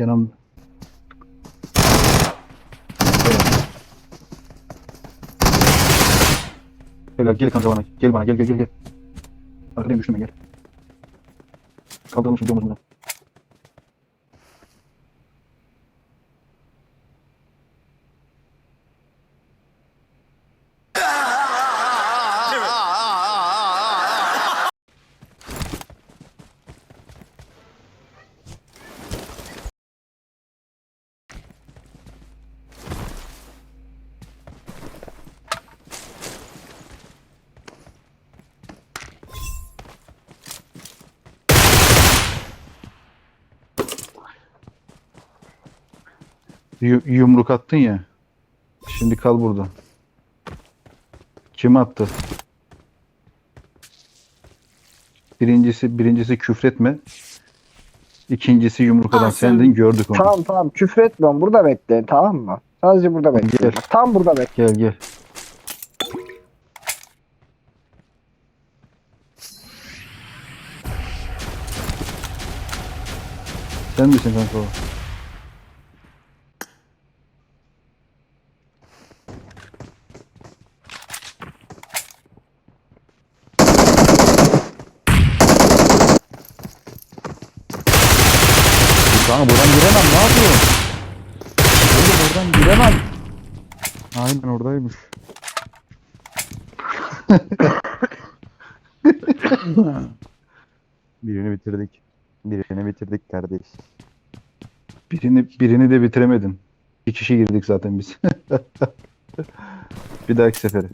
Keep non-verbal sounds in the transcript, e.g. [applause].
Yanım. Gel gel kanka bana. Gel bana gel gel gel gel. Arkadayım düştüm ben gel. Kaldıralım şimdi omuzumdan. Yu- yumruk attın ya. Şimdi kal burada. Kim attı? Birincisi birincisi küfretme. İkincisi yumruk atan sendin gördük onu. Tamam tamam küfür etmiyorum. Burada bekleyin tamam mı? Sadece burada bekleyin. Gel. Tam burada bekleyin. Gel gel. Sen misin kanka o? Kanka buradan giremem ne yapıyorsun? Oğlum oradan giremem. Aynen oradaymış. [laughs] Birini bitirdik. Birini bitirdik kardeş. Birini birini de bitiremedin. İki kişi girdik zaten biz. [laughs] Bir dahaki sefere.